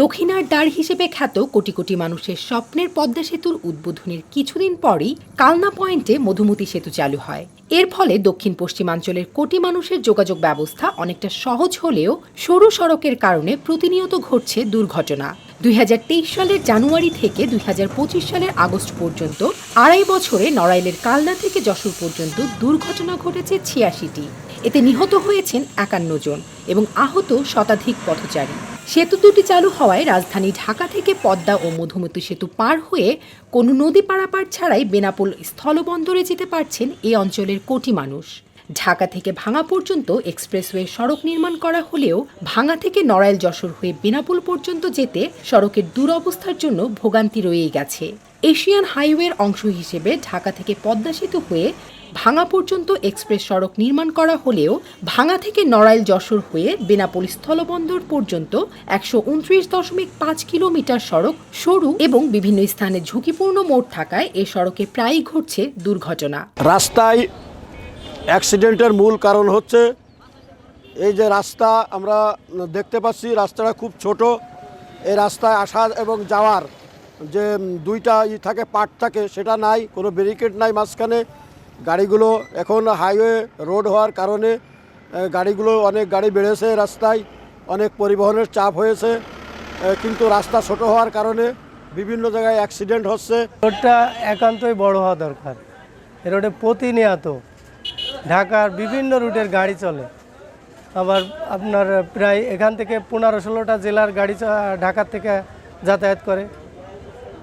দক্ষিণার দ্বার হিসেবে খ্যাত কোটি কোটি মানুষের স্বপ্নের পদ্মা সেতুর উদ্বোধনের কিছুদিন পরই কালনা পয়েন্টে মধুমতি সেতু চালু হয়। এর ফলে দক্ষিণ পশ্চিমাঞ্চলের কোটি মানুষের যোগাযোগ ব্যবস্থা অনেকটা সহজ হলেও সরু সড়কের কারণে প্রতিনিয়ত ঘটছে দুর্ঘটনা। দুই হাজার তেইশ সালের জানুয়ারি থেকে দুই হাজার পঁচিশ সালের আগস্ট পর্যন্ত আড়াই বছরে নড়াইলের কালনা থেকে যশোর পর্যন্ত দুর্ঘটনা ঘটেছে ছিয়াশিটি। এতে নিহত হয়েছেন একান্ন জন এবং আহত শতাধিক পথচারী। সেতু দুটি চালু হওয়ায় রাজধানী ঢাকা থেকে পদ্মা ও মধুমতি সেতু পার হয়ে কোনো নদী পারাপার ছাড়াই বেনাপোল স্থলবন্দরে যেতে পারছেন এই অঞ্চলের কোটি মানুষ। ঢাকা থেকে ভাঙা পর্যন্ত এক্সপ্রেসওয়ে সড়ক নির্মাণ করা হলেও ভাঙা থেকে নড়াইল যশোর হয়ে বেনাপোল পর্যন্ত যেতে সড়কের দুরবস্থার জন্য ভোগান্তি রয়েই গেছে। এশিয়ান হাইওয়ের অংশ হিসেবে ঢাকা থেকে পদ্মা সেতু হয়ে ভাঙা পর্যন্ত এক্সপ্রেস সড়ক নির্মাণ করা হলেও ভাঙা থেকে নড়াইল যশোর হয়ে বেনাপোল স্থলবন্দর পর্যন্ত একশো উনত্রিশ দশমিক পাঁচ কিলোমিটার সড়ক, সরু এবং বিভিন্ন স্থানে ঝুঁকিপূর্ণ মোড় থাকায় এ সড়কে প্রায়ই ঘটছে দুর্ঘটনা। রাস্তায় অ্যাক্সিডেন্টের মূল কারণ হচ্ছে এই যে রাস্তা, আমরা দেখতে পাচ্ছি রাস্তাটা খুব ছোট। এই রাস্তায় আসা এবং যাওয়ার যে দুইটা ই থাকে, পার্ট থাকে, সেটা নাই, কোনো ব্যারিকেড নাই মাঝখানে। গাড়িগুলো এখন হাইওয়ে রোড হওয়ার কারণে গাড়িগুলো অনেক গাড়ি বেড়েছে রাস্তায়, অনেক পরিবহনের চাপ হয়েছে কিন্তু রাস্তা ছোট হওয়ার কারণে বিভিন্ন জায়গায় অ্যাক্সিডেন্ট হচ্ছে। রোডটা একান্তই বড় হওয়া দরকার। এ রোডে প্রতিনিয়ত ঢাকার বিভিন্ন রুটের গাড়ি চলে। আবার আপনার প্রায় এখান থেকে পনেরো ষোলোটা জেলার গাড়ি ঢাকার থেকে যাতায়াত করে।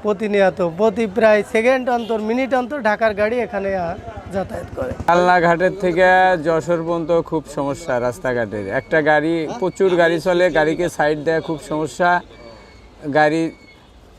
প্রতিনিয়ত, প্রতি প্রায় সেকেন্ড অন্তর মিনিট অন্তর ঢাকার গাড়ি এখানে যাতায়াত করে। কালনাঘাটের থেকে যশোর পর্যন্ত খুব সমস্যা রাস্তাঘাটের। একটা গাড়ি, প্রচুর গাড়ি চলে, গাড়িকে সাইড দেয় খুব সমস্যা। গাড়ি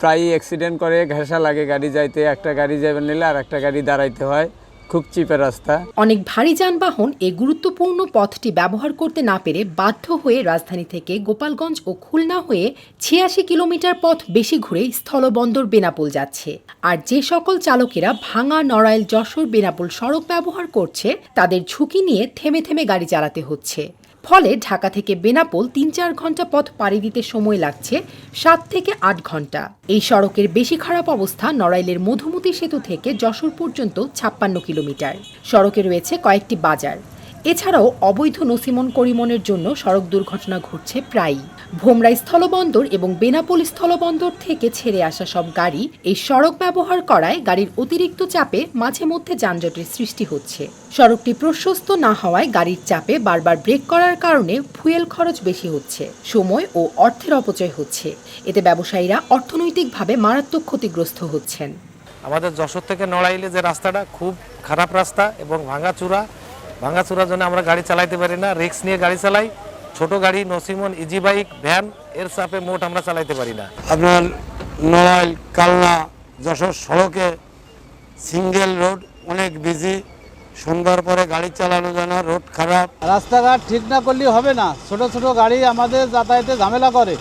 প্রায়ই অ্যাক্সিডেন্ট করে, ঘেঁষা লাগে গাড়ি যাইতে। একটা গাড়ি যাবে নিলে আর একটা গাড়ি দাঁড়াইতে হয়। খুব চিপের রাস্তা। অনেক ভারী যানবাহন এই গুরুত্বপূর্ণ পথটি ব্যবহার করতে না পেরে বাধ্য হয়ে রাজধানী থেকে গোপালগঞ্জ ও খুলনা হয়ে ছিয়াশি কিলোমিটার পথ বেশি ঘুরে স্থলবন্দর বেনাপোল যাচ্ছে। আর যে সকল চালকেরা ভাঙা, নড়াইল, যশোর, বেনাপোল সড়ক ব্যবহার করছে, তাদের ঝুঁকি নিয়ে থেমে থেমে গাড়ি চালাতে হচ্ছে। ফলে ঢাকা থেকে বেনাপোল তিন চার ঘণ্টা পথ পাড়ি দিতে সময় লাগছে সাত থেকে আট ঘণ্টা। এই সড়কের বেশি খারাপ অবস্থা নড়াইলের মধুমতি সেতু থেকে যশোর পর্যন্ত ছাপ্পান্ন কিলোমিটার। সড়কে রয়েছে কয়েকটি বাজার। এছাড়াও অবৈধ নসিমন করিমনের জন্য সড়ক দুর্ঘটনা ঘটছে প্রায়ই। ভোমরা স্থলবন্দর এবং বেনাপোল স্থলবন্দর থেকে ছেড়ে আসা সব গাড়ি এই সড়ক ব্যবহার করায় গাড়ির অতিরিক্ত চাপে মাঝে মধ্যে যানজটের সৃষ্টি হচ্ছে। সড়কটি প্রশস্ত না হওয়ায় গাড়ির চাপে বারবার ব্রেক করার কারণে ফুয়েল খরচ বেশি হচ্ছে, সময় ও অর্থের অপচয় হচ্ছে। এতে ব্যবসায়ীরা অর্থনৈতিকভাবে মারাত্মক ক্ষতিগ্রস্ত হচ্ছেন। আমাদের যশোর থেকে নড়াইলে যে রাস্তাটা খুব খারাপ রাস্তা এবং ভাঙাচুরা ভাঙাচুরার জন্য আমরা গাড়ি চালাইতে পারি না রিক্স নিয়ে গাড়ি চালাই। ছোট গাড়ি নসিমন ইজি বাইক ভ্যান এর চাপে মোট আমরা চালাইতে পারি না। আপনার নড়াইল কালনা যশোর সড়কে সিঙ্গেল রোড অনেক বিজি সন্ধ্যার পরে গাড়ি চালানো যায় না রোড খারাপ। রাস্তাঘাট ঠিক না করলে হবে না। ছোট ছোট গাড়ি আমাদের যাতায়াতে ঝামেলা করে।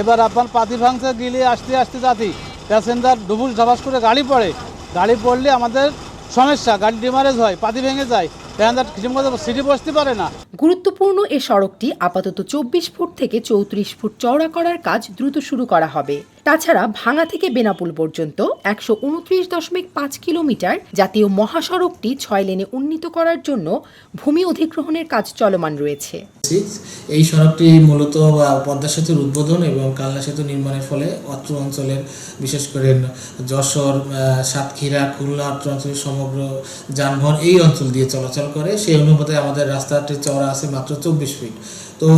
এবার আপনার পাতি ভাঙছে গিলে আসতে আসতে যাতি। প্যাসেঞ্জার ডুবুল ঝাবাস করে গাড়ি পড়ে। গাড়ি পড়লে আমাদের সমস্যা গাড়ি ডিমারেজ হয় পাতি ভেঙে যায়। বসতে পারে না। গুরুত্বপূর্ণ এ সড়কটি আপাতত চব্বিশ ফুট থেকে চৌত্রিশ ফুট চওড়া করার কাজ দ্রুত শুরু করা হবে। তাছাড়া ভাঙা থেকে বেনাপুল পর্যন্ত একশো উনত্রিশ দশমিক পাঁচ কিলোমিটার জাতীয় মহাসড়কটি ছয় লেনে উন্নীত করার জন্য ভূমি অধিগ্রহণের কাজ চলমান রয়েছে। এই সড়কটি মূলত পদ্মা সেতুর উদ্বোধন এবং কালনা সেতু নির্মাণের ফলে অত্র অঞ্চলের, বিশেষ করে যশোর সাতক্ষীরা, খুলনা, অত্র অঞ্চলের সমগ্র যানবাহন এই অঞ্চল দিয়ে চলাচল করে। সেই অনুপাতে আমাদের রাস্তাটি চওড়া আছে মাত্র চব্বিশ ফিট। তো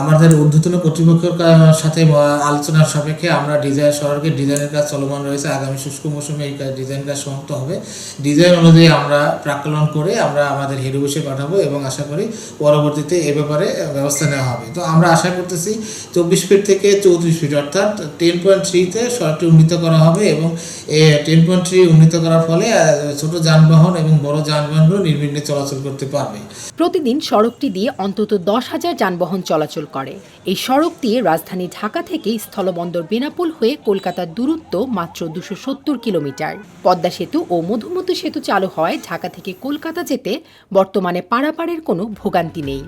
আমাদের ঊর্ধ্বতন কর্তৃপক্ষের সাথে আলোচনার সাপেক্ষে আমরা ডিজাইন সড়কের ডিজাইনের কাজ চলমান রয়েছে। আগামী শুষ্ক মৌসুমে এই কাজ ডিজাইন কাজ সমাপ্ত হবে। ডিজাইন অনুযায়ী আমরা প্রাকলন করে আমরা আমাদের হেড অফিসে পাঠাবো এবং আশা করি পরবর্তীতে এ ব্যাপারে ব্যবস্থা নেওয়া হবে। তো আমরা আশা করতেছি চব্বিশ ফিট থেকে চৌত্রিশ ফিট অর্থাৎ টেন পয়েন্ট থ্রিতে সড়কটি উন্নীত করা হবে এবং টেন পয়েন্ট থ্রি উন্নীত করার ফলে ছোট যানবাহন এবং বড় যানবাহনগুলো নির্বিঘ্নে চলাচল করতে পারবে। প্রতিদিন সড়কটি দিয়ে অন্তত দশ হাজার যানবাহন চলাচল করে। এই সড়ক দিয়ে রাজধানী ঢাকা থেকে স্থলবন্দর বেনাপোল হয়ে কলকাতার দূরত্ব মাত্র দুশো সত্তর কিলোমিটার। পদ্মা সেতু ও মধুমতি সেতু চালু হয় ঢাকা থেকে কলকাতা যেতে বর্তমানে পাড়াপাড়ের কোনো ভোগান্তি নেই।